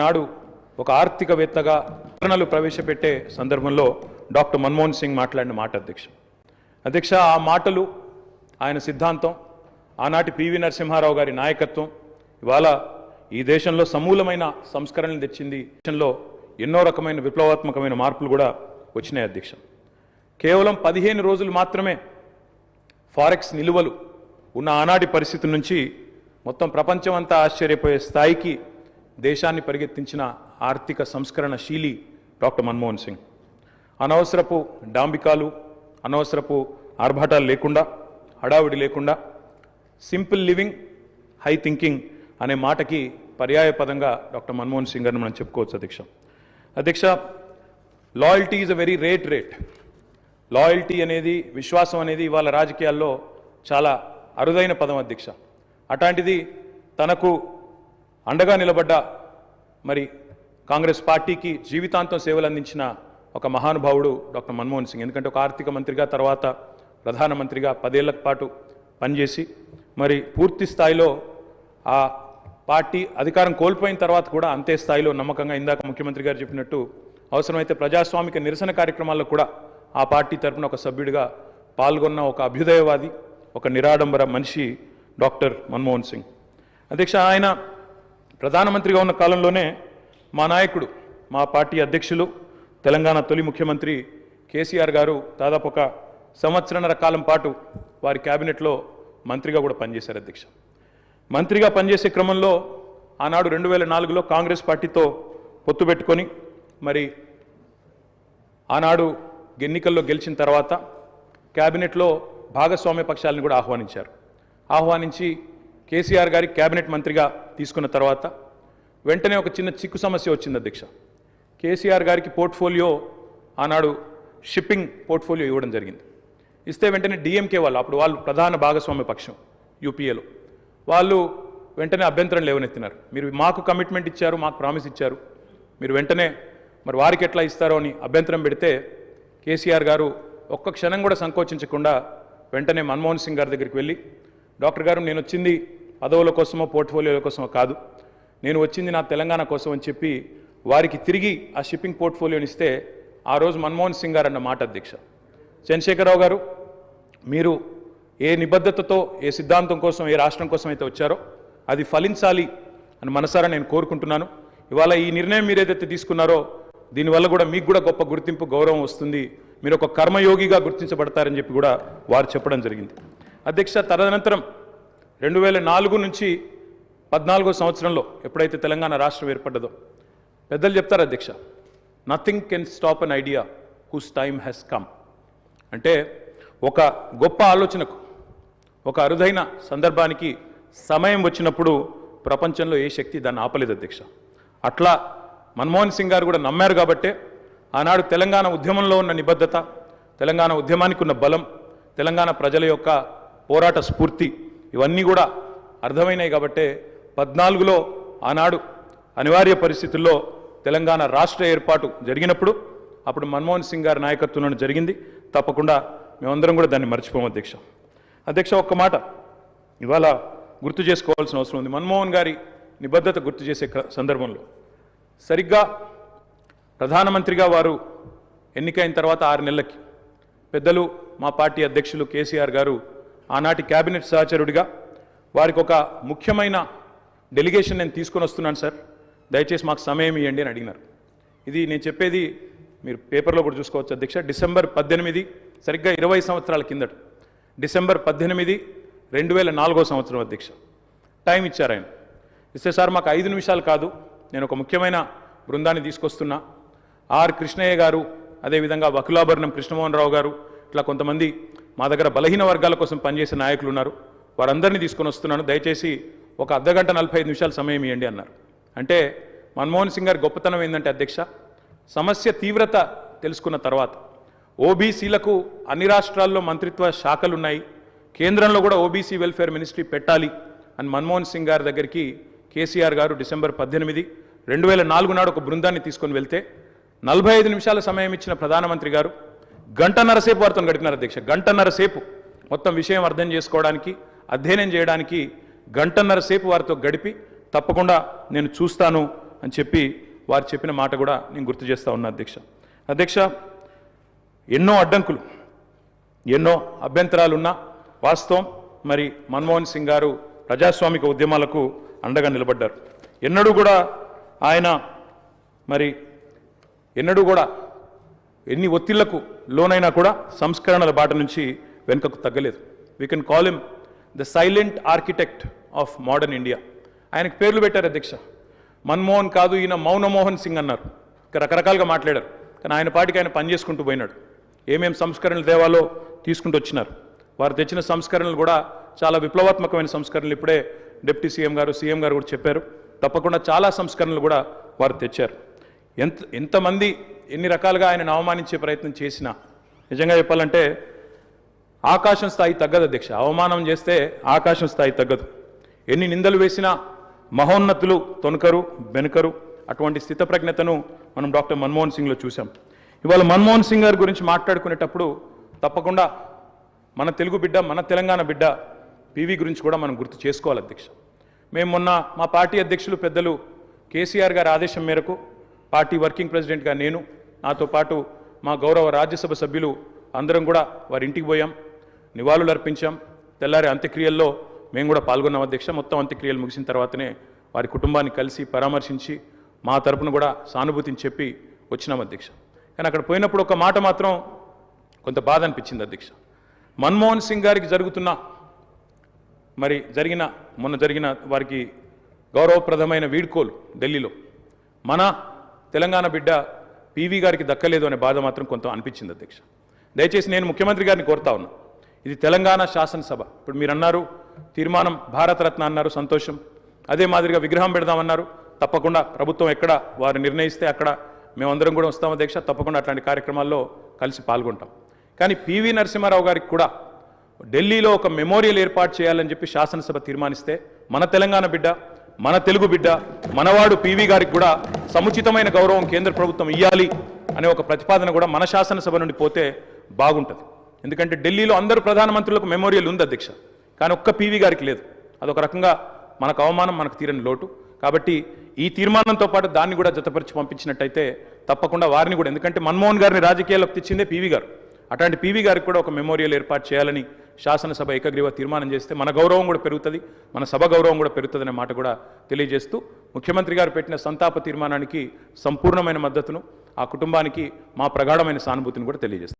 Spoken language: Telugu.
నాడు ఒక ఆర్థికవేత్తగా వివరణలు ప్రవేశపెట్టే సందర్భంలో డాక్టర్ మన్మోహన్ సింగ్ మాట్లాడిన మాట అధ్యక్ష. అధ్యక్ష ఆ మాటలు ఆయన సిద్ధాంతం ఆనాటి పివి నరసింహారావు గారి నాయకత్వం ఇవాళ ఈ దేశంలో సమూలమైన సంస్కరణలు తెచ్చింది దేశంలో ఎన్నో రకమైన విప్లవాత్మకమైన మార్పులు కూడా వచ్చినాయి అధ్యక్ష. కేవలం పదిహేను రోజులు మాత్రమే ఫారెక్స్ నిలువలు ఉన్న ఆనాటి పరిస్థితి నుంచి మొత్తం ప్రపంచం అంతా ఆశ్చర్యపోయే స్థాయికి దేశాన్ని పరిగెత్తించిన ఆర్థిక సంస్కరణ శీలి డాక్టర్ మన్మోహన్ సింగ్. అనవసరపు డాంబికాలు అనవసరపు ఆర్భాటాలు లేకుండా హడావిడి లేకుండా సింపుల్ లివింగ్ హై థింకింగ్ అనే మాటకి పర్యాయ పదంగా డాక్టర్ మన్మోహన్ సింగ్ గారిని మనం చెప్పుకోవచ్చు అధ్యక్ష. అధ్యక్ష loyalty is a very rare trait. Loyalty అనేది విశ్వాసం అనేది ఇవాళ రాజకీయాల్లో చాలా అరుదైన పదం అధ్యక్ష. అట్లాంటిది తనకు అండగా నిలబడ్డ మరి కాంగ్రెస్ పార్టీకి జీవితాంతం సేవలు అందించిన ఒక మహానుభావుడు డాక్టర్ మన్మోహన్ సింగ్. ఎందుకంటే ఒక ఆర్థిక మంత్రిగా తర్వాత ప్రధానమంత్రిగా పదేళ్ళ పాటు పనిచేసి మరి పూర్తి స్థాయిలో ఆ పార్టీ అధికారం కోల్పోయిన తర్వాత కూడా అంతే స్థాయిలో నమ్మకంగా ఇందాక ముఖ్యమంత్రి గారు చెప్పినట్టు అవసరమైతే ప్రజాస్వామిక నిరసన కార్యక్రమాల్లో కూడా ఆ పార్టీ తరపున ఒక సభ్యుడిగా పాల్గొన్న ఒక అభ్యుదయవాది ఒక నిరాడంబర మనిషి డాక్టర్ మన్మోహన్ సింగ్. అధ్యక్ష ఆయన ప్రధానమంత్రిగా ఉన్న కాలంలోనే మా నాయకుడు మా పార్టీ అధ్యక్షులు తెలంగాణ తొలి ముఖ్యమంత్రి కేసీఆర్ గారు దాదాపు ఒక సంవత్సరన్నర కాలం పాటు వారి క్యాబినెట్లో మంత్రిగా కూడా పనిచేశారు అధ్యక్ష. మంత్రిగా పనిచేసే క్రమంలో ఆనాడు రెండు వేల నాలుగులో కాంగ్రెస్ పార్టీతో పొత్తు పెట్టుకొని మరి ఆనాడు ఎన్నికల్లో గెలిచిన తర్వాత క్యాబినెట్లో భాగస్వామ్య పక్షాలను కూడా ఆహ్వానించారు. ఆహ్వానించి కేసీఆర్ గారి క్యాబినెట్ మంత్రిగా తీసుకున్న తర్వాత వెంటనే ఒక చిన్న చిక్కు సమస్య వచ్చింది అధ్యక్ష. కేసీఆర్ గారికి పోర్ట్ఫోలియో ఆనాడు షిప్పింగ్ పోర్ట్ఫోలియో ఇవ్వడం జరిగింది. ఇస్తే వెంటనే డిఎంకే వాళ్ళు అప్పుడు వాళ్ళు ప్రధాన భాగస్వామ్య పక్షం యూపీఏలో. వాళ్ళు వెంటనే అభ్యంతరం లేవనెత్తినారు. మీరు మాకు కమిట్మెంట్ ఇచ్చారు మాకు ప్రామిస్ ఇచ్చారు. మీరు వెంటనే మరి వారికి ఎట్లా ఇస్తారో అని అభ్యంతరం పెడితే కేసీఆర్ గారు ఒక్క క్షణం కూడా సంకోచించకుండా వెంటనే మన్మోహన్ సింగ్ గారి దగ్గరికి వెళ్ళి డాక్టర్ గారు నేను వచ్చింది పదవుల కోసమో పోర్ట్ఫోలియోల కోసమో కాదు. నేను వచ్చింది నా తెలంగాణ కోసం అని చెప్పి వారికి తిరిగి ఆ షిప్పింగ్ పోర్ట్ఫోలియోని ఇస్తే ఆ రోజు మన్మోహన్ సింగ్ గారు అన్న మాట అధ్యక్ష. చంద్రశేఖరరావు గారు మీరు ఏ నిబద్ధతతో ఏ సిద్ధాంతం కోసం ఏ రాష్ట్రం కోసం అయితే వచ్చారో అది ఫలించాలి అని మనసారా నేను కోరుకుంటున్నాను. ఇవాళ ఈ నిర్ణయం మీరు ఏదైతే తీసుకున్నారో దీనివల్ల కూడా మీకు కూడా గొప్ప గుర్తింపు గౌరవం వస్తుంది. మీరు ఒక కర్మయోగిగా గుర్తించబడతారని చెప్పి కూడా వారు చెప్పడం జరిగింది. అధ్యక్ష తదనంతరం రెండు వేల నాలుగు నుంచి పద్నాలుగో సంవత్సరంలో ఎప్పుడైతే తెలంగాణ రాష్ట్రం ఏర్పడ్డదో పెద్దలు చెప్తారు అధ్యక్ష nothing can stop an idea whose time has come అంటే ఒక గొప్ప ఆలోచనకు ఒక అరుదైన సందర్భానికి సమయం వచ్చినప్పుడు ప్రపంచంలో ఏ శక్తి దాన్ని ఆపలేదు అధ్యక్ష. అట్లా మన్మోహన్ సింగ్ గారు కూడా నమ్మారు కాబట్టే ఆనాడు తెలంగాణ ఉద్యమంలో ఉన్న నిబద్ధత తెలంగాణ ఉద్యమానికి ఉన్న బలం తెలంగాణ ప్రజల యొక్క పోరాట స్ఫూర్తి ఇవన్నీ కూడా అర్థమైనాయి కాబట్టే పద్నాలుగులో ఆనాడు అనివార్య పరిస్థితుల్లో తెలంగాణ రాష్ట్ర ఏర్పాటు జరిగినప్పుడు అప్పుడు మన్మోహన్ సింగ్ గారి నాయకత్వంలో జరిగింది. తప్పకుండా మేమందరం కూడా దాన్ని మర్చిపోము అధ్యక్ష. అధ్యక్ష ఒక్క మాట. ఇవాళ గుర్తు చేసుకోవాల్సిన అవసరం ఉంది. మన్మోహన్ గారి నిబద్ధత గుర్తు చేసే సందర్భంలో సరిగ్గా ప్రధానమంత్రిగా వారు ఎన్నికైన తర్వాత ఆరు నెలలకి పెద్దలు మా పార్టీ అధ్యక్షులు కేసీఆర్ గారు ఆనాటి కేబినెట్ సహచరుడిగా వారికి ఒక ముఖ్యమైన డెలిగేషన్ నేను తీసుకొని వస్తున్నాను సార్. దయచేసి మాకు సమయం ఇవ్వండి అని అడిగినారు. ఇది నేను చెప్పేది మీరు పేపర్లో కూడా చూసుకోవచ్చు అధ్యక్ష. డిసెంబర్ పద్దెనిమిది సరిగ్గా ఇరవై సంవత్సరాల కిందట. డిసెంబర్ పద్దెనిమిది రెండు వేల నాలుగో సంవత్సరం అధ్యక్ష. టైం ఇచ్చారు ఆయన. ఇస్తే సార్ మాకు ఐదు నిమిషాలు కాదు. నేను ఒక ముఖ్యమైన బృందాన్ని తీసుకొస్తున్నా. ఆర్. కృష్ణయ్య గారు అదేవిధంగా వకులాభరణం కృష్ణమోహన్ రావు గారు ఇట్లా కొంతమంది మా దగ్గర బలహీన వర్గాల కోసం పనిచేసే నాయకులు ఉన్నారు. వారందరినీ తీసుకొని వస్తున్నాను. దయచేసి ఒక అర్ధగంట నలభై ఐదు నిమిషాలు సమయం ఇవ్వండి అన్నారు. అంటే మన్మోహన్ సింగ్ గారి గొప్పతనం ఏంటంటే అధ్యక్ష సమస్య తీవ్రత తెలుసుకున్న తర్వాత ఓబీసీలకు అన్ని రాష్ట్రాల్లో మంత్రిత్వ శాఖలు ఉన్నాయి కేంద్రంలో కూడా ఓబీసీ వెల్ఫేర్ మినిస్ట్రీ పెట్టాలి అని మన్మోహన్ సింగ్ గారి దగ్గరికి కేసీఆర్ గారు డిసెంబర్ పద్దెనిమిది రెండు వేల నాలుగు నాడు ఒక బృందాన్ని తీసుకొని వెళ్తే నలభై ఐదు నిమిషాల సమయం ఇచ్చిన ప్రధానమంత్రి గారు గంటన్నరసేపు వారితో గడిపినారు అధ్యక్ష. గంటన్నర సేపు మొత్తం విషయం అర్థం చేసుకోవడానికి అధ్యయనం చేయడానికి గంటన్నర సేపు వారితో గడిపి తప్పకుండా నేను చూస్తాను అని చెప్పి వారు చెప్పిన మాట కూడా నేను గుర్తు చేస్తా ఉన్నా అధ్యక్ష. అధ్యక్ష ఎన్నో అడ్డంకులు ఎన్నో అభ్యంతరాలున్నా వాస్తవం. మరి మన్మోహన్ సింగ్ గారు ప్రజాస్వామిక ఉద్యమాలకు అండగా నిలబడ్డారు. ఎన్నడూ కూడా ఆయన మరి ఎన్నడూ కూడా ఎన్ని ఒత్తిళ్ళకు లోనైనా కూడా సంస్కరణల బాట నుంచి వెనుకకు తగ్గలేదు. We can call him the silent architect of modern India ఆయనకు పేర్లు పెట్టారు అధ్యక్ష. మన్మోహన్ కాదు ఈయన మౌనమోహన్ సింగ్ అన్నారు. ఇక రకరకాలుగా మాట్లాడారు. కానీ ఆయన పాటికి ఆయన పని చేసుకుంటూ పోయినాడు. ఏమేం సంస్కరణలు దేవాలో తీసుకుంటూ వచ్చినారు. వారు తెచ్చిన సంస్కరణలు కూడా చాలా విప్లవాత్మకమైన సంస్కరణలు ఇప్పుడే డిప్యూటీ సీఎం గారు సీఎం గారు కూడా చెప్పారు. తప్పకుండా చాలా సంస్కరణలు కూడా వారు తెచ్చారు. ఎంత ఎంతమంది ఎన్ని రకాలుగా ఆయనను అవమానించే ప్రయత్నం చేసినా నిజంగా చెప్పాలంటే ఆకాశం స్థాయి తగ్గదు అధ్యక్ష. అవమానం చేస్తే ఆకాశం స్థాయి తగ్గదు. ఎన్ని నిందలు వేసినా మహోన్నతులు తొనకరు వెనుకరు అటువంటి స్థితప్రజ్ఞతను మనం డాక్టర్ మన్మోహన్ సింగ్లో చూసాం ఇవాళ మన్మోహన్ సింగ్ గారి గురించి మాట్లాడుకునేటప్పుడు తప్పకుండా మన తెలుగు బిడ్డ మన తెలంగాణ బిడ్డ పీవీ గురించి కూడా మనం గుర్తు చేసుకోవాలి అధ్యక్ష. మేము మొన్న మా పార్టీ అధ్యక్షులు పెద్దలు కేసీఆర్ గారి ఆదేశం మేరకు పార్టీ వర్కింగ్ ప్రెసిడెంట్గా నేను నాతో పాటు మా గౌరవ రాజ్యసభ సభ్యులు అందరం కూడా వారి ఇంటికి పోయాం నివాళులు అర్పించాం. తెల్లారి అంత్యక్రియల్లో మేము కూడా పాల్గొన్నాం అధ్యక్ష. మొత్తం అంత్యక్రియలు ముగిసిన తర్వాతనే వారి కుటుంబాన్ని కలిసి పరామర్శించి మా తరపున కూడా సానుభూతిని చెప్పి వచ్చినాం అధ్యక్ష. కానీ అక్కడ పోయినప్పుడు ఒక మాట మాత్రం కొంత బాధ అనిపించింది అధ్యక్ష. మన్మోహన్ సింగ్ గారికి జరుగుతున్న మరి జరిగిన మొన్న జరిగిన వారికి గౌరవప్రదమైన వీడ్కోలు ఢిల్లీలో. మన తెలంగాణ బిడ్డ పీవీ గారికి దక్కలేదు అనే బాధ మాత్రం కొంత అనిపించింది అధ్యక్ష. దయచేసి నేను ముఖ్యమంత్రి గారిని కోరుతా ఉన్నా. ఇది తెలంగాణ శాసనసభ. ఇప్పుడు మీరు అన్నారు తీర్మానం భారతరత్న అన్నారు సంతోషం. అదే మాదిరిగా విగ్రహం పెడదామన్నారు. తప్పకుండా ప్రభుత్వం ఎక్కడ వారు నిర్ణయిస్తే అక్కడ. మేమందరం కూడా వస్తాం అధ్యక్ష. తప్పకుండా అట్లాంటి కార్యక్రమాల్లో కలిసి పాల్గొంటాం. కానీ పివి నరసింహారావు గారికి కూడా ఢిల్లీలో ఒక మెమోరియల్ ఏర్పాటు చేయాలని చెప్పి శాసనసభ తీర్మానిస్తే మన తెలంగాణ బిడ్డ మన తెలుగు బిడ్డ మనవాడు పివి గారికి కూడా సముచితమైన గౌరవం కేంద్ర ప్రభుత్వం ఇవ్వాలి అనే ఒక ప్రతిపాదన కూడా మన శాసనసభ నుండి పోతే బాగుంటుంది. ఎందుకంటే ఢిల్లీలో అందరు ప్రధానమంత్రులకు మెమోరియల్ ఉంది అధ్యక్ష కానీ ఒక్క పివి గారికి లేదు. అదొక రకంగా మనకు అవమానం మనకు తీరని లోటు. కాబట్టి ఈ తీర్మానంతో పాటు దాన్ని కూడా జతపరిచి పంపించినట్టయితే తప్పకుండా వారిని కూడా ఎందుకంటే మన్మోహన్ గారిని రాజకీయాల్లోకి తెచ్చిందే పివి గారు. అట్లాంటి పీవీ గారికి కూడా ఒక మెమోరియల్ ఏర్పాటు చేయాలని శాసనసభ ఏకగ్రీవ తీర్మానం చేస్తే మన గౌరవం కూడా పెరుగుతుంది మన సభ గౌరవం కూడా పెరుగుతుందనే మాట కూడా తెలియజేస్తూ ముఖ్యమంత్రి గారు పెట్టిన సంతాప తీర్మానానికి సంపూర్ణమైన మద్దతును ఆ కుటుంబానికి మా ప్రగాఢమైన సానుభూతిని కూడా తెలియజేస్తాం